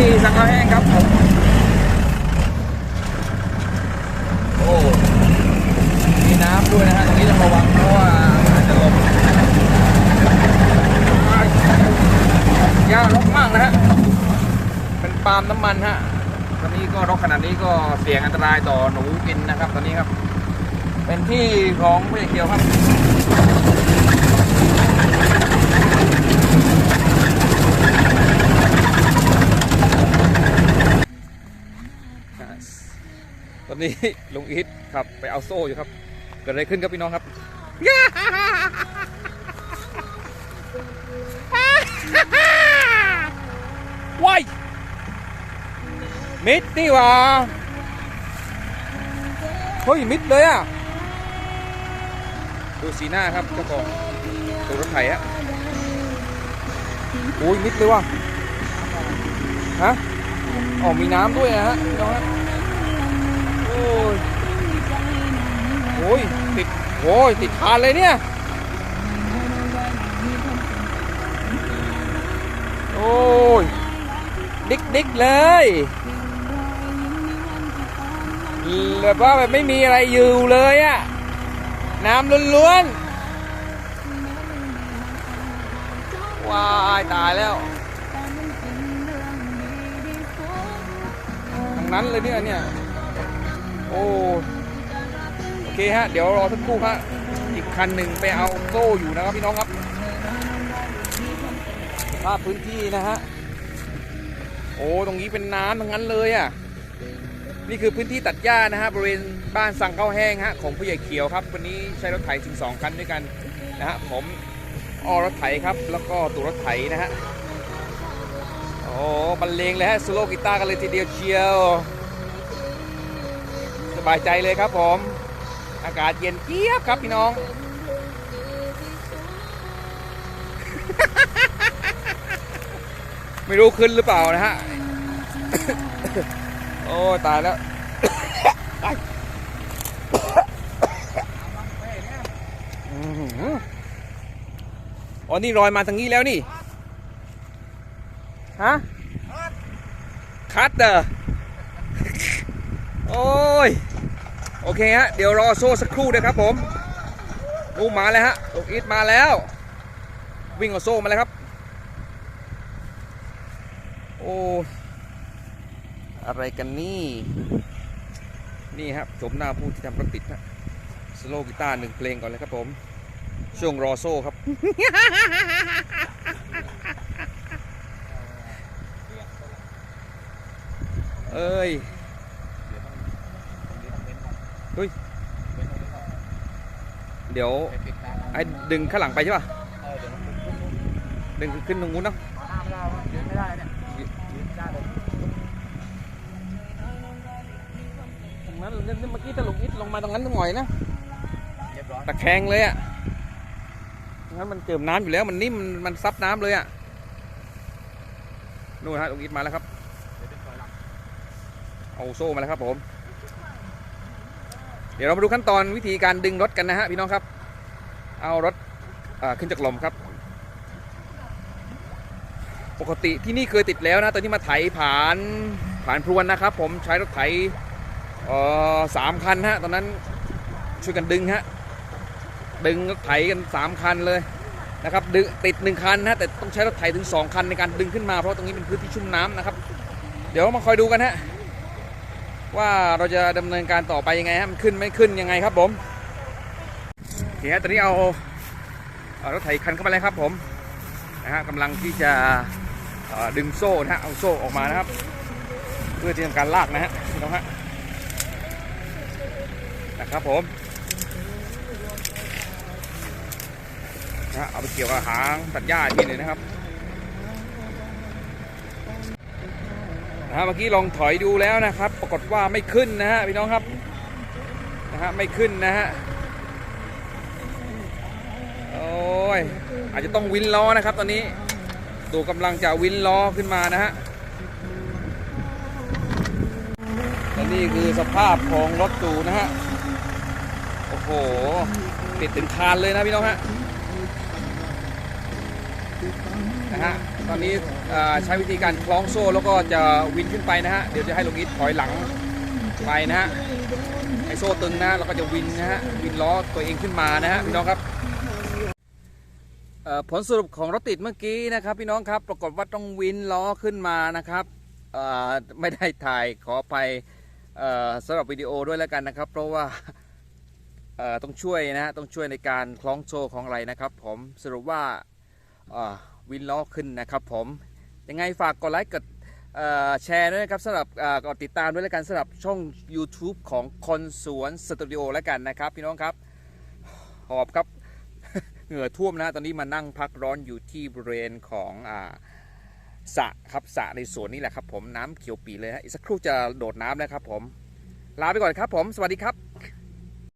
ธีสังฆแห้งครับผมโอ้มีน้ำด้วยนะฮะตรงนี้ต้องระวังเพราะว่าอาจจะลมยากรกมากนะฮะเป็นปาล์มน้ำมันฮะตอนนี้ก็รกขนาดนี้ก็เสี่ยงอันตรายต่อหนูกินนะครับ ตอนนี้ครับ เป็นที่ของผู้ใหญ่เขียวครับ นี้ลุงอีทขับไปเอาโซ่อยู่ครับ เกิดอะไรขึ้นครับพี่น้องครับว้ายมิดนี่หว่าเฮ้ยมิดเลยอะ ดูสีหน้าครับเจ้าของตัวรถไถฮะโอ้ยมิดเลยว่ะฮะอ๋อมีน้ำด้วยนะฮะน้องฮะ โอ้ยติดโอ้ยติดคานเลยเนี่ย โอ้ยดิกดิกเลยแบบว่าแบบไม่มีอะไรอยู่เลยอะน้ำล้วนๆว้ายตายแล้วทั้งนั้นเลยเนี่ยเนี่ย โอ้โอเคฮะเดี๋ยวรอสักครู่ฮะอีกคันหนึ่งไปเอาโซ่อยู่นะครับพี่น้องครับภาพพื้นที่นะฮะโอ้ตรงนี้เป็นน้ำทั้งนั้นเลยอะนี่คือพื้นที่ตัดหญ้านะฮะบริเวณบ้านสังข้าวแห้งฮะของผู้ใหญ่เขียวครับ วันนี้ใช้รถไถถึง2คันด้วยกันนะฮะผมออรถไถครับ แล้วก็ตัวรถไถนะฮะโอ้บรรเลงเลยฮะสโลกีตาร์กันเลยทีเดียวเชียว สบายใจเลยครับผม อากาศเย็นเจี๊ยบครับพี่น้อง ไม่รู้ขึ้นหรือเปล่านะฮะ โอ้ตายแล้วอ๋อนี่รอยมาทางนี้แล้วนี่ ฮะ คัดเตอร์ โอ้ย โอเคฮะ เดี๋ยวรอโซ่สักครู่นะครับผมลูกมาแล้วฮะลูกอีทมาแล้ว วิ่งเอาโซ่มาแล้วครับ โอ้อะไรกันนี่ นี่ครับชมหน้าผู้ที่ทำรถติดนะสโลกีตาร์หนึ่งเพลงก่อนเลยครับผม ช่วงรอโซ่ครับ เอ้ย เดี๋ยวไอ้ดึงข้างหลังไปใช่ป่ะดึงขึ้นตรงนู้นเนาะไม่ได้เนี่ยไม่ได้เลยตรงนั้นเมื่อกี้ตะลุกอิดลงมาตรงนั้นตรงหน่อยนะเรียบร้อยตะแคงเลยอะงั้นมันเจิมน้ำอยู่แล้วมันนิ่มมันมันซับน้ำเลยอะนู่นฮะลุงอิดมาแล้วครับเดี๋ยวเป็นซอยหลังเอาโซ่มาแล้วครับผมเดี๋ยวเรามาดูขั้นตอนวิธีการดึงรถกันนะฮะพี่น้องครับ เอารถขึ้นจากลมครับ ปกติที่นี่เคยติดแล้วนะตอนที่มาไถผ่านผ่านพรวนนะครับ ผมใช้รถไถสามคันฮะตอนนั้นช่วยกันดึงฮะดึงรถไถกันสามคันเลยนะครับดึงติดหนึ่งคันนะแต่ต้องใช้รถไถถึงสองคันในการดึงขึ้นมาเพราะตรงนี้เป็นพื้นที่ชุ่มน้ำนะครับ เดี๋ยวมาคอยดูกันฮะ ว่าเราจะดำเนินการต่อไปยังไงฮะมันขึ้นไม่ขึ้นยังไงครับผมโอเคฮะตอนนี้เอาเอารถไถคันเข้ามาเลยครับผมนะฮะกำลังที่จะดึงโซ่นะฮะเอาโซ่ออกมานะครับ เพื่อที่ทำการลากนะฮะพี่น้องฮะนะครับผมนะฮะเอาไปเกี่ยวกับหางตัดหญ้าทีนึงนะครับ นะเมื่อกี้ลองถอยดูแล้วนะครับ ปรากฏว่าไม่ขึ้นนะฮะพี่น้องครับนะฮะไม่ขึ้นนะฮะโอ้ยอาจจะต้องวินล้อนะครับ ตอนนี้ดูกำลังจะวินล้อขึ้นมานะฮะและนี่คือสภาพของรถตูนะฮะโอ้โหติดถึงคานเลยนะพี่น้องฮะ นะฮะตอนนี้ใช้วิธีการคล้องโซ่แล้วก็จะวินขึ้นไปนะฮะเดี๋ยวจะให้ลุงอิทถอยหลังไปนะฮะให้โซ่ตึงนะแล้วก็จะวินนะฮะวินล้อตัวเองขึ้นมานะฮะพี่น้องครับผลสรุปของรถติดเมื่อกี้นะครับ พี่น้องครับปรากฏว่าต้องวินล้อขึ้นมานะครับไม่ได้ถ่ายขอไปสำหรับวิดีโอด้วยแล้วกันนะครับ เพราะว่าต้องช่วยนะฮะต้องช่วยในการคล้องโซ่ของอะไรนะครับ ผมสรุปว่า วินล้อขึ้นนะครับผม ยังไงฝากกดไลค์กดแชร์ด้วยนะครับสำหรับกดติดตามด้วยแล้วกันสำหรับช่อง YouTube ของคนสวนสตูดิโอแล้วกันนะครับ พี่น้องครับ หอบครับ เหงื่อท่วมนะตอนนี้มานั่งพักร้อนอยู่ที่บริเวณของอสระครับสระในสวนนี่แหละครับผมน้ำเขียวปีเลยฮะอีกสักครู่จะโดดน้ำแล้วครับผม ลาไปก่อนครับผม สวัสดีครับ